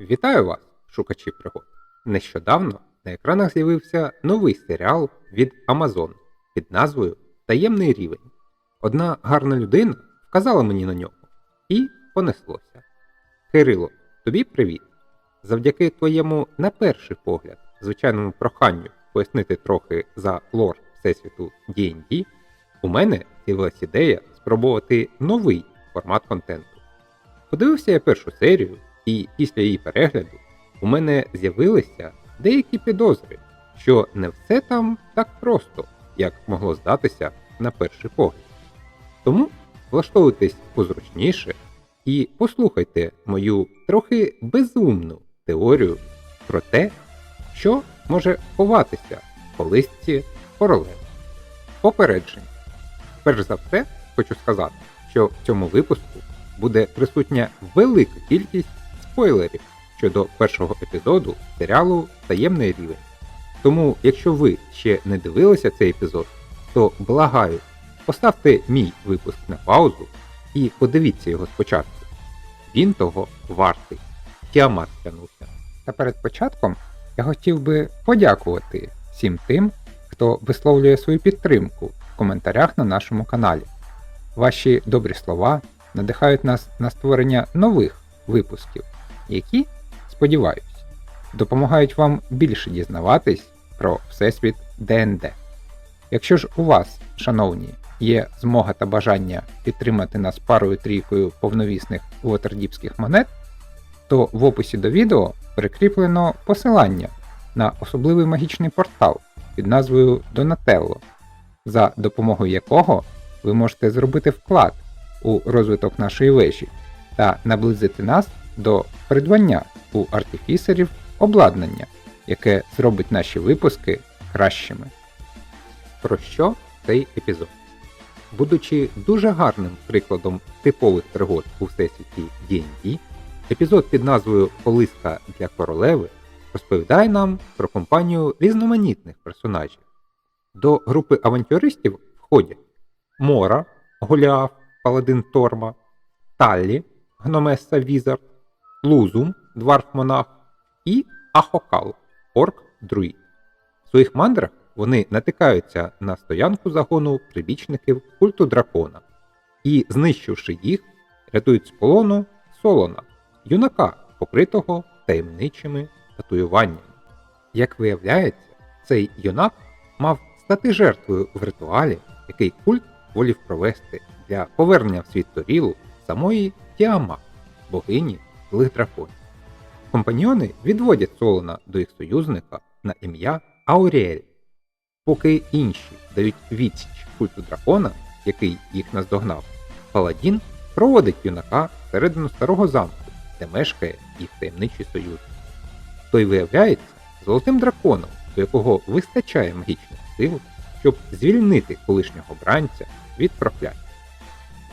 Вітаю вас, шукачі пригод! Нещодавно на екранах з'явився новий серіал від Amazon під назвою Таємний рівень. Одна гарна людина вказала мені на нього і понеслося. Кирило, тобі привіт! Завдяки твоєму, на перший погляд, звичайному проханню пояснити трохи за лор Всесвіту D&D, у мене з'явилась ідея спробувати новий формат контенту. Подивився я першу серію, і після її перегляду у мене з'явилися деякі підозри, що не все там так просто, як могло здатися на перший погляд. Тому влаштовуйтесь позручніше і послухайте мою трохи безумну теорію про те, що може ховатися по листці королеви. Попередження. Перш за все, хочу сказати, що в цьому випуску буде присутня велика кількість спойлерів щодо першого епізоду серіалу Таємний рівень. Тому, якщо ви ще не дивилися цей епізод, то благаю, поставте мій випуск на паузу і подивіться його спочатку. Він того вартий. Тіамат тянувся. Та перед початком я хотів би подякувати всім тим, хто висловлює свою підтримку в коментарях на нашому каналі. Ваші добрі слова надихають нас на створення нових випусків, які, сподіваюсь, допомагають вам більше дізнаватись про Всесвіт ДНД. Якщо ж у вас, шановні, є змога та бажання підтримати нас парою трійкою повновісних вотердіпських монет, то в описі до відео прикріплено посилання на особливий магічний портал під назвою Donatello, за допомогою якого ви можете зробити вклад у розвиток нашої вежі та наблизити нас до придбання у артифісерів обладнання, яке зробить наші випуски кращими. Про що цей епізод? Будучи дуже гарним прикладом типових пригод у всесвіті D&D, епізод під назвою Колиска для королеви розповідає нам про компанію різноманітних персонажів. До групи авантюристів входять Мора, Голіаф, Паладин Торма, Таллі, Гномеса Візард, Лузум, Дварф Монах і Ахокал, Орк Друїд. В своїх мандрах вони натикаються на стоянку загону прибічників культу дракона і, знищивши їх, рятують з полону Солона, юнака, покритого таємничими татуюваннями. Як виявляється, цей юнак мав стати жертвою в ритуалі, який культ волів провести для повернення в світ Торілу самої Тіама, богині злих драконів. Компаньйони відводять Солона до їх союзника на ім'я Ауріель, поки інші дають відсіч культу дракона, який їх наздогнав, Паладін проводить юнака всередину старого замку, де мешкає їх таємничий союз. Той виявляється золотим драконом, до якого вистачає магічних сил, щоб звільнити колишнього бранця від проклять.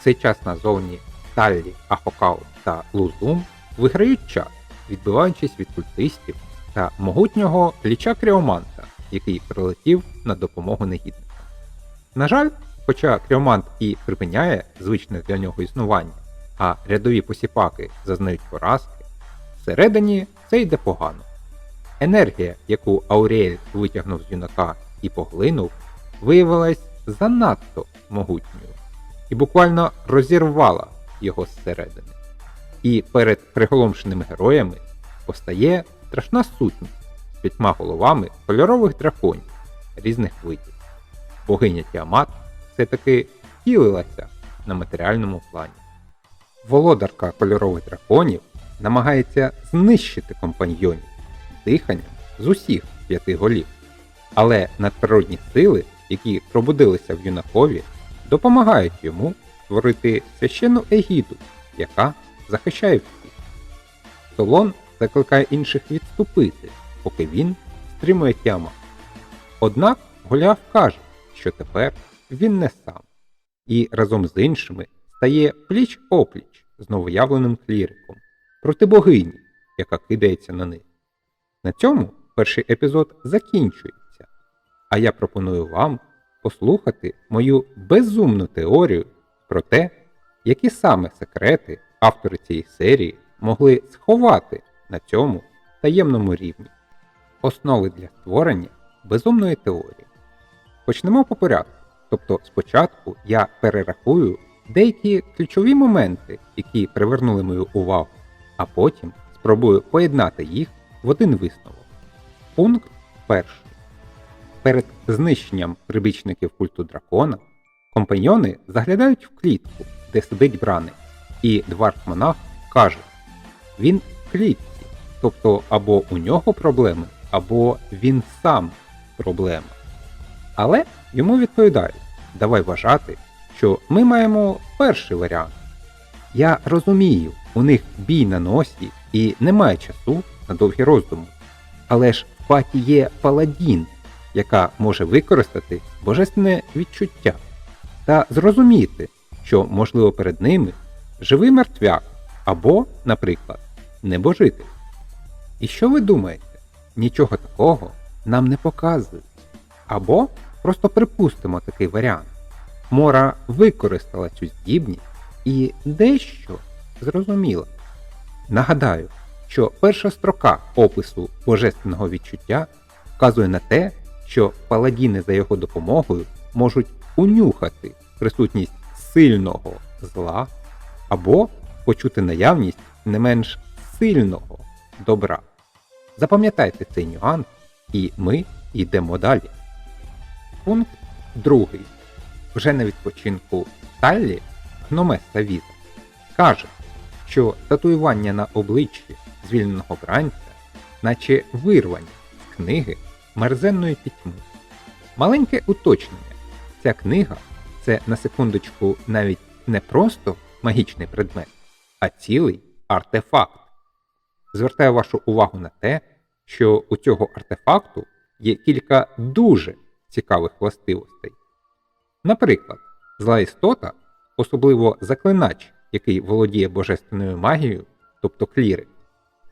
В цей час назовні Таллі, Ахокал та Лузум виграють час, відбиваючись від культистів та могутнього ліча Кріоманта, який прилетів на допомогу негідникам. На жаль, хоча Кріомант і припиняє звичне для нього існування, а рядові посіпаки зазнають поразки, всередині це йде погано. Енергія, яку Ауріель витягнув з юнака і поглинув, виявилась занадто могутньою і буквально розірвала його зсередини. І перед приголомшеними героями постає страшна сутність з п'ятьма головами кольорових драконів різних видів. Богиня Тіамат все-таки втілилася на матеріальному плані. Володарка кольорових драконів намагається знищити компаньйонів диханням з усіх п'яти голів. Але надприродні сили, які пробудилися в юнакові, допомагають йому створити священну егіду, яка захищає всіх. Солон закликає інших відступити, поки він стримує тяма. Однак Голіаф каже, що тепер він не сам, і разом з іншими стає пліч опліч з новоявленим кліриком проти богині, яка кидається на них. На цьому перший епізод закінчується, а я пропоную вам послухати мою безумну теорію про те, які саме секрети автори цієї серії могли сховати на цьому таємному рівні. Основи для створення безумної теорії. Почнемо по порядку. Тобто спочатку я перерахую деякі ключові моменти, які привернули мою увагу, а потім спробую поєднати їх в один висновок. Пункт перший. Перед знищенням прибічників культу дракона компаньйони заглядають в клітку, де сидить браник, і дварф-монах каже: він в клітці, тобто або у нього проблеми, або він сам проблема. Але йому відповідають: давай вважати, що ми маємо перший варіант. Я розумію, у них бій на носі і немає часу на довгі роздуми. Але ж в паті є паладін, яка може використати божественне відчуття та зрозуміти, що, можливо, перед ними живий мертвяк або, наприклад, небожитель. І що ви думаєте? Нічого такого нам не показують. Або просто припустимо такий варіант. Мора використала цю здібність і дещо зрозуміла. Нагадаю, що перша строка опису божественного відчуття вказує на те, що паладіни за його допомогою можуть унюхати присутність сильного зла або почути наявність не менш сильного добра. Запам'ятайте цей нюанс, і ми йдемо далі. Пункт другий. Вже на відпочинку Таллі гномеса Віза каже, що татуювання на обличчі звільненого бранця, наче вирвані з книги мерзенної пітьми. Маленьке уточнення. Ця книга це на секундочку навіть не просто магічний предмет, а цілий артефакт. Звертаю вашу увагу на те, що у цього артефакту є кілька дуже цікавих властивостей. Наприклад, зла істота, особливо заклинач, який володіє божественною магією, тобто клірик,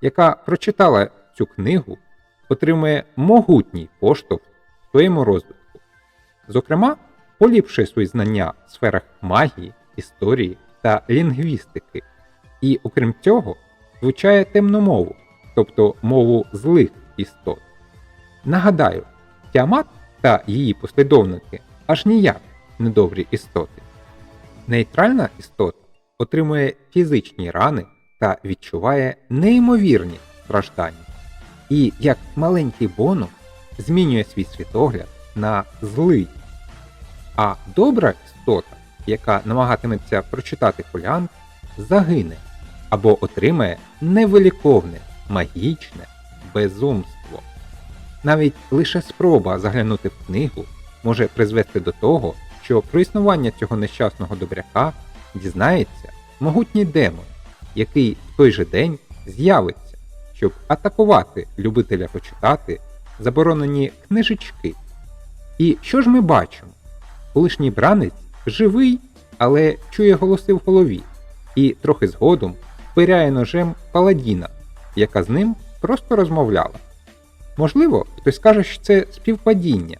яка прочитала цю книгу, отримує могутній поштовх своєму розвитку. Зокрема, поліпшує свої знання в сферах магії, історії та лінгвістики, і, окрім цього, звучає темну мову, тобто мову злих істот. Нагадаю, Тіамат та її послідовники аж ніяк недобрі істоти. Нейтральна істота отримує фізичні рани та відчуває неймовірні страждання. І як маленький бонус змінює свій світогляд на злий. А добра істота, яка намагатиметься прочитати фоліант, загине або отримає невиліковне, магічне безумство. Навіть лише спроба заглянути в книгу може призвести до того, що про існування цього нещасного добряка дізнається могутній демон, який в той же день з'явиться, щоб атакувати любителя почитати заборонені книжечки. І що ж ми бачимо? Колишній бранець живий, але чує голоси в голові, і трохи згодом впиряє ножем паладіна, яка з ним просто розмовляла. Можливо, хтось скаже, що це співпадіння,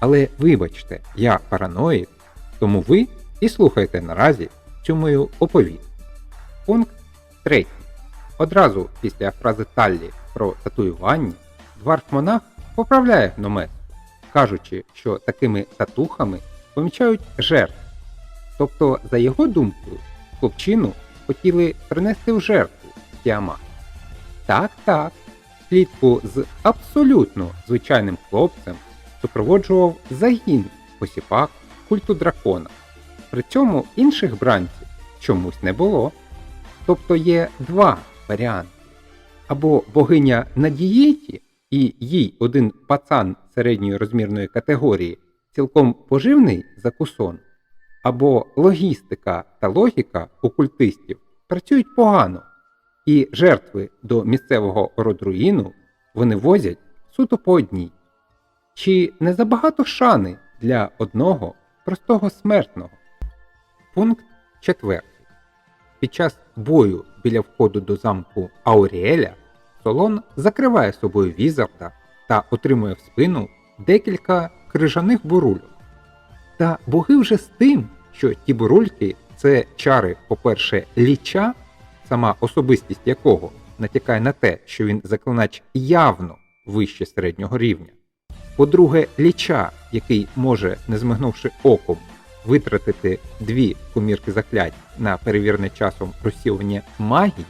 але вибачте, я параноїк, тому ви і слухайте наразі цю мою оповідь. Пункт 3. Одразу після фрази Таллі про татуювання дварф-монах поправляє гномес, кажучи, що такими татухами помічають жертв. Тобто, за його думкою, хлопчину хотіли принести в жертву Тіамат. Так, так, слідку з абсолютно звичайним хлопцем супроводжував загін посіпак культу дракона. При цьому інших бранців чомусь не було. Тобто є два варіанти. Або богиня на дієті, і їй один пацан середньої розмірної категорії цілком поживний закусон, або логістика та логіка у культистів працюють погано, і жертви до місцевого родруїну вони возять суто по одній. Чи не забагато шани для одного простого смертного? Пункт 4. Під час бою біля входу до замку Ауріеля Солон закриває собою Візарда та отримує в спину декілька крижаних бурульок. Та боги вже з тим, що ті бурульки це чари, по-перше, ліча, сама особистість якого натякає на те, що він заклинач явно вище середнього рівня. По-друге, ліча, який може, не змигнувши оком, витратити дві комірки заклять на перевірене часом розсіювання магії,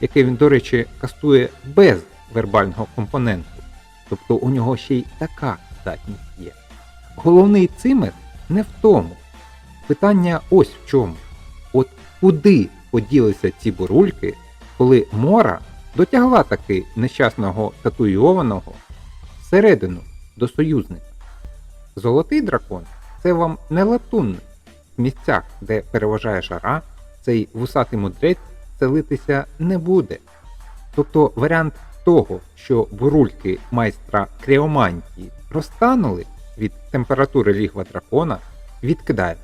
яке він, до речі, кастує без вербального компоненту, тобто у нього ще й така здатність є. Головний цимер не в тому. Питання ось в чому. От куди поділися ці бурульки, коли Мора дотягла таки нещасного татуйованого всередину до союзника? Золотий дракон це вам не латунний. В місцях, де переважає жара, цей вусатий мудрець селитися не буде. Тобто варіант того, що бурульки майстра Кріомантії розтанули від температури лігва дракона, відкидає.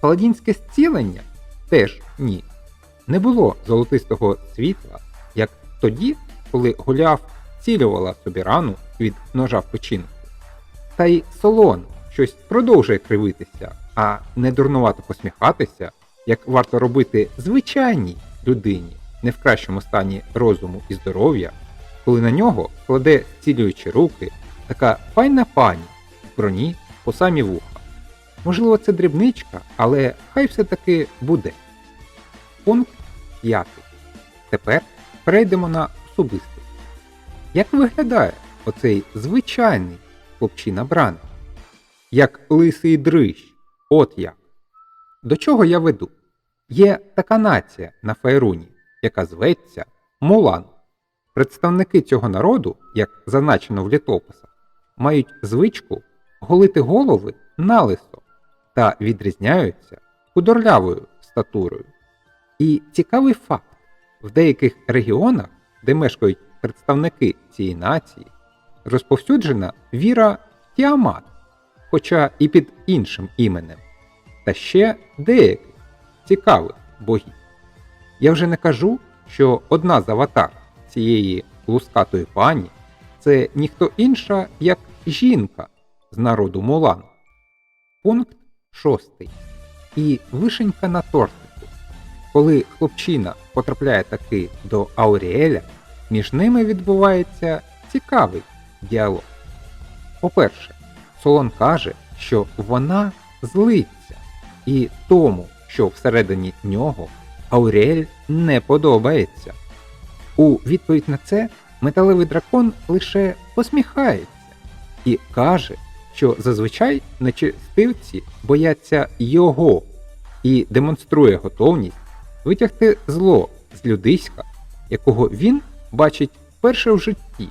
Паладінське зцілення теж ні. Не було золотистого світла, як тоді, коли Голіаф цілювала собі рану від ножа в печінку. Та й солон щось продовжує кривитися, а не дурнувато посміхатися, як варто робити звичайній людині, не в кращому стані розуму і здоров'я, коли на нього кладе зцілюючі руки така файна пані в броні по самі вуха. Можливо, це дрібничка, але хай все-таки буде. Пункт 5. Тепер перейдемо на особистий. Як виглядає оцей звичайний хлопчина Бран? Як лисий дрищ, от як. До чого я веду? Є така нація на Фейруні, яка зветься Мулан. Представники цього народу, як зазначено в літописах, мають звичку голити голови налисо та відрізняються худорлявою статурою. І цікавий факт: в деяких регіонах, де мешкають представники цієї нації, розповсюджена віра Тіамат, хоча і під іншим іменем, та ще деяких цікавих богів. Я вже не кажу, що одна з аватар цієї лускатої пані це ніхто інша, як жінка з народу Мулан. Пункт 6. І вишенька на тортику. Коли хлопчина потрапляє таки до Ауріеля, між ними відбувається цікавий діалог. По-перше, Солон каже, що вона злиться, і тому, що всередині нього Ауріель не подобається. У відповідь на це металевий дракон лише посміхається і каже, що зазвичай нечистивці бояться його і демонструє готовність витягти зло з людиська, якого він бачить вперше в житті,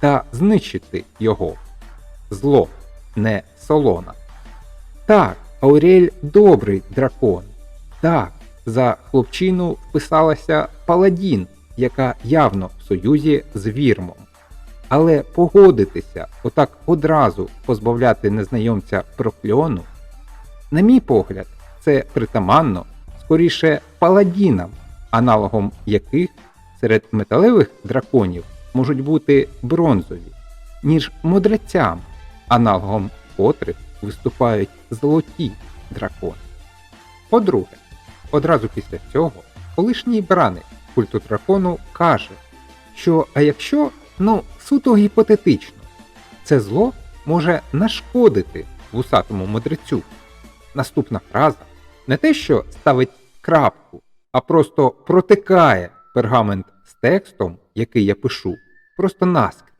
та знищити його. Зло, не солона. Так, Аурель добрий дракон. Так, за хлопчину вписалася Паладін, яка явно в союзі з вірмом. Але погодитися отак одразу позбавляти незнайомця прокльону, на мій погляд, це притаманно скоріше паладінам, аналогом яких серед металевих драконів можуть бути бронзові, ніж мудрецям, аналогом котрих виступають золоті дракони. По-друге, одразу після цього колишній бранець культу дракону каже, що а якщо, ну, суто гіпотетично, це зло може нашкодити вусатому мудрецю. Наступна фраза не те, що ставить крапку, а просто протикає пергамент з текстом, який я пишу, просто наскрізь.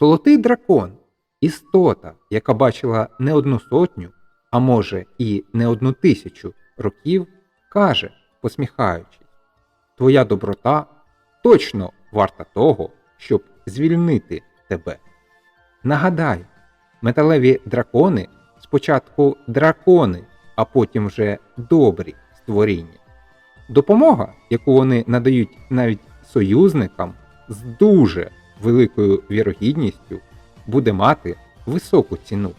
Золотий дракон істота, яка бачила не одну сотню, а може і не одну тисячу років, каже, посміхаючись, твоя доброта точно варта того, щоб звільнити тебе. Нагадаю, металеві дракони спочатку дракони, а потім вже добрі створіння. Допомога, яку вони надають навіть союзникам з дуже великою вірогідністю, буде мати високу ціну.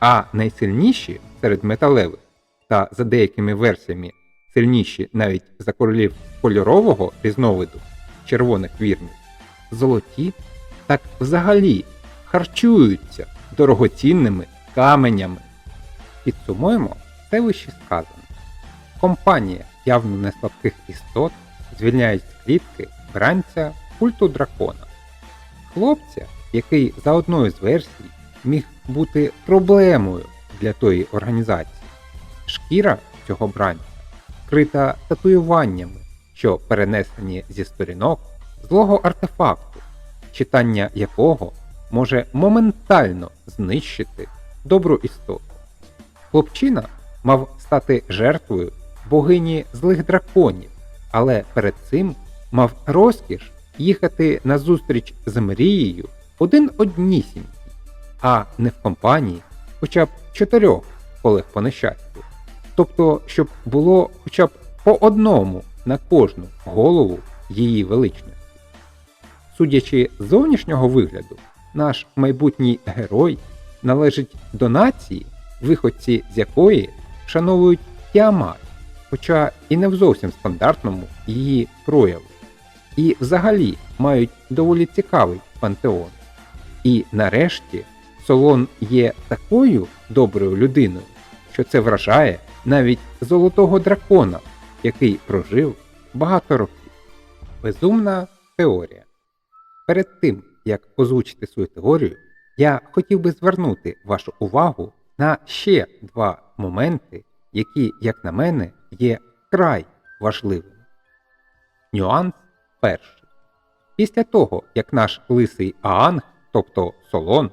А найсильніші серед металевих та за деякими версіями сильніші навіть за королів кольорового різновиду червоних вірмів, золоті, так взагалі харчуються дорогоцінними каменями. Підсумуємо все вище сказане. Компанія явно не слабких істот звільняють з клітки бранця культу дракона. Хлопця, який за одною з версій міг бути проблемою для тої організації. Шкіра цього бранця вкрита татуюваннями, що перенесені зі сторінок злого артефакту, читання якого може моментально знищити добру істоту. Хлопчина мав стати жертвою богині злих драконів, але перед цим мав розкіш їхати на зустріч з мрією один однісінький, а не в компанії хоча б чотирьох колег по нещастю. Тобто, щоб було хоча б по одному на кожну голову її величності. Судячи з зовнішнього вигляду, наш майбутній герой належить до нації, виходці з якої вшановують Тіамат, хоча і не в зовсім стандартному її прояву. І взагалі мають доволі цікавий пантеон. І нарешті Солон є такою доброю людиною, що це вражає навіть золотого дракона, який прожив багато років. Безумна теорія. Перед тим, як озвучити свою теорію, я хотів би звернути вашу увагу на ще два моменти, які, як на мене, є край важливими. Нюанс перший. Після того, як наш лисий Аанг, тобто Солон,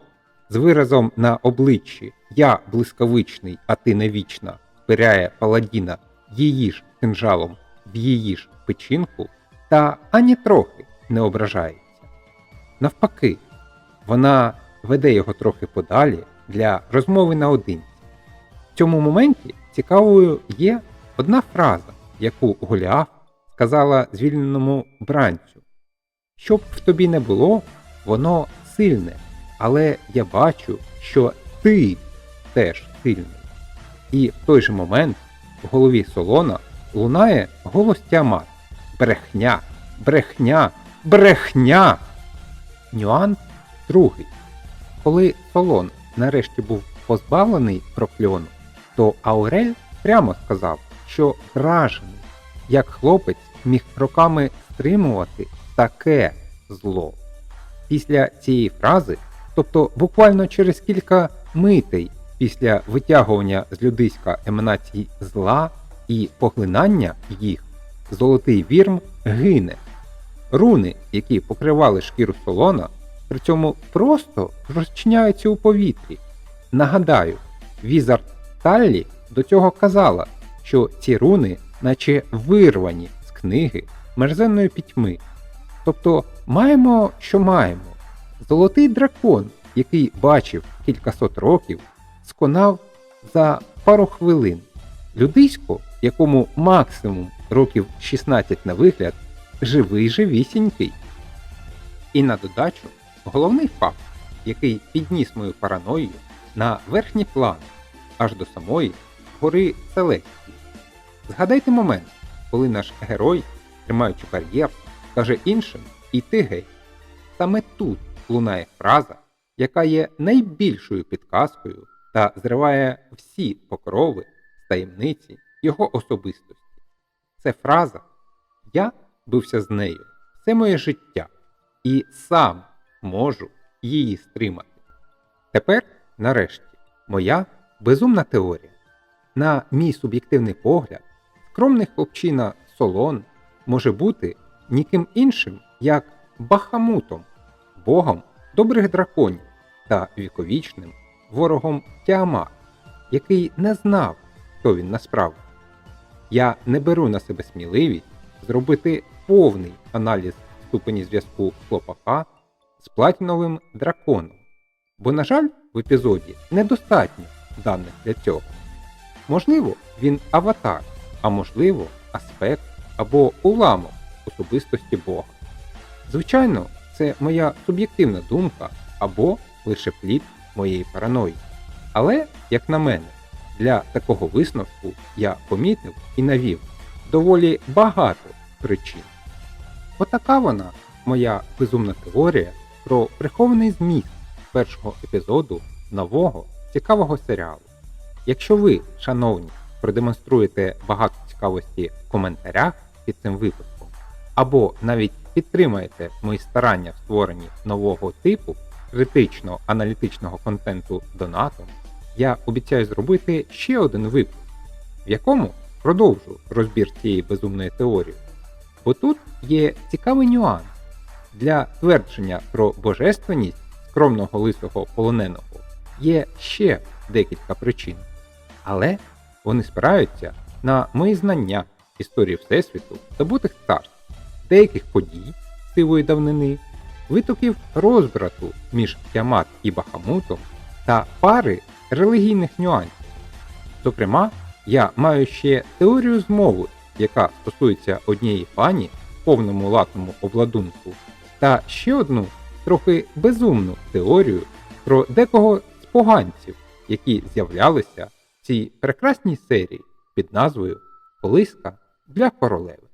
з виразом на обличчі Я блискавичний, а ти не вічна, впиряє паладіна її ж кинжалом в її ж печінку, та ані трохи не ображається. Навпаки, вона веде його трохи подалі для розмови наодинці. В цьому моменті цікавою є одна фраза, яку Голіаф сказала звільненому бранцю. Щоб в тобі не було, воно сильне, але я бачу, що ти теж сильний. І в той же момент в голові Солона лунає голос Тіамат. Брехня, брехня, брехня. Нюанс другий. Коли Солон нарешті був позбавлений прокльону, то Аурель прямо сказав, що вражений, як хлопець міг роками стримувати таке зло. Після цієї фрази, тобто буквально через кілька митей після витягування з людиська еманацій зла і поглинання їх, золотий вірм гине. Руни, які покривали шкіру солона, при цьому просто розчиняються у повітрі. Нагадаю, Візард Таллі до цього казала, що ці руни, наче вирвані з книги мерзенної пітьми. Тобто маємо, що маємо. Золотий дракон, який бачив кількасот років, сконав за пару хвилин. Людисько, якому максимум років 16 на вигляд, живий живісінький. І на додачу головний факт, який підніс мою параною на верхній план аж до самої гори Селестії. Згадайте момент, коли наш герой, тримаючи бар'єр, каже іншим іти геть. Саме тут лунає фраза, яка є найбільшою підказкою та зриває всі покрови з таємниці його особистості. Це фраза Я бився з нею все моє життя і сам можу її стримати. Тепер, нарешті, моя безумна теорія. На мій суб'єктивний погляд, скромний хлопчина Солон може бути ніким іншим, як Бахамутом, богом добрих драконів та віковічним ворогом Тіамат, який не знав, хто він насправді. Я не беру на себе сміливість зробити повний аналіз ступені зв'язку хлопака з платіновим драконом, бо, на жаль, в епізоді недостатньо даних для цього. Можливо, він аватар, а можливо, аспект або уламок особистості Бога. Звичайно, це моя суб'єктивна думка або лише плід моєї параної. Але, як на мене, для такого висновку я помітив і навів доволі багато причин. Отака вона, моя безумна теорія про прихований зміст першого епізоду нового цікавого серіалу. Якщо ви, шановні, продемонструєте багато цікавості в коментарях під цим випуском, або навіть підтримаєте мої старання в створенні нового типу критично-аналітичного контенту донатом, я обіцяю зробити ще один випуск, в якому продовжу розбір цієї безумної теорії. Бо тут є цікавий нюанс. Для твердження про божественність скромного лисого полоненого є ще декілька причин, але вони спираються на мої знання історії Всесвіту здобутих царств, деяких подій сивої давнини, витоків розбрату між Тямат і Бахамутом та пари релігійних нюансів. Зокрема, я маю ще теорію змови, яка стосується однієї пані в повному латному обладунку, та ще одну трохи безумну теорію про декого з поганців, які з'являлися в цій прекрасній серії під назвою Колиска для королеви.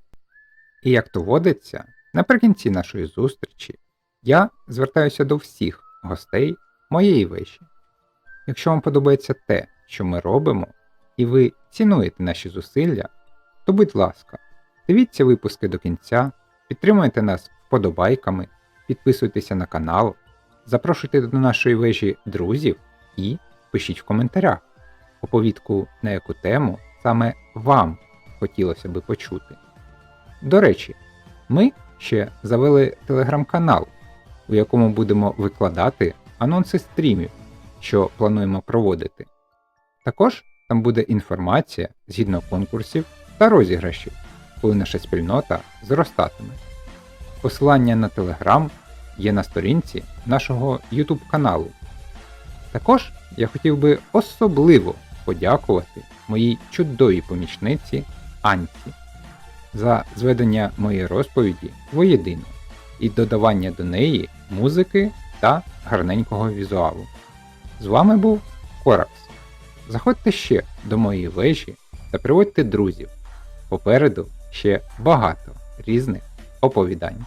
І як то водиться, наприкінці нашої зустрічі я звертаюся до всіх гостей моєї вежі. Якщо вам подобається те, що ми робимо, і ви цінуєте наші зусилля, то будь ласка, дивіться випуски до кінця, підтримуйте нас вподобайками, підписуйтеся на канал, запрошуйте до нашої вежі друзів і пишіть в коментарях оповідку на яку тему саме вам хотілося би почути. До речі, ми ще завели телеграм-канал, у якому будемо викладати анонси стрімів, що плануємо проводити. Також там буде інформація згідно конкурсів та розіграшів, коли наша спільнота зростатиме. Посилання на Telegram є на сторінці нашого YouTube каналу. Також я хотів би особливо подякувати моїй чудовій помічниці Анці за зведення моєї розповіді воєдино і додавання до неї музики та гарненького візуалу. З вами був Коракс. Заходьте ще до моєї вежі та приводьте друзів. Попереду ще багато різних оповідань.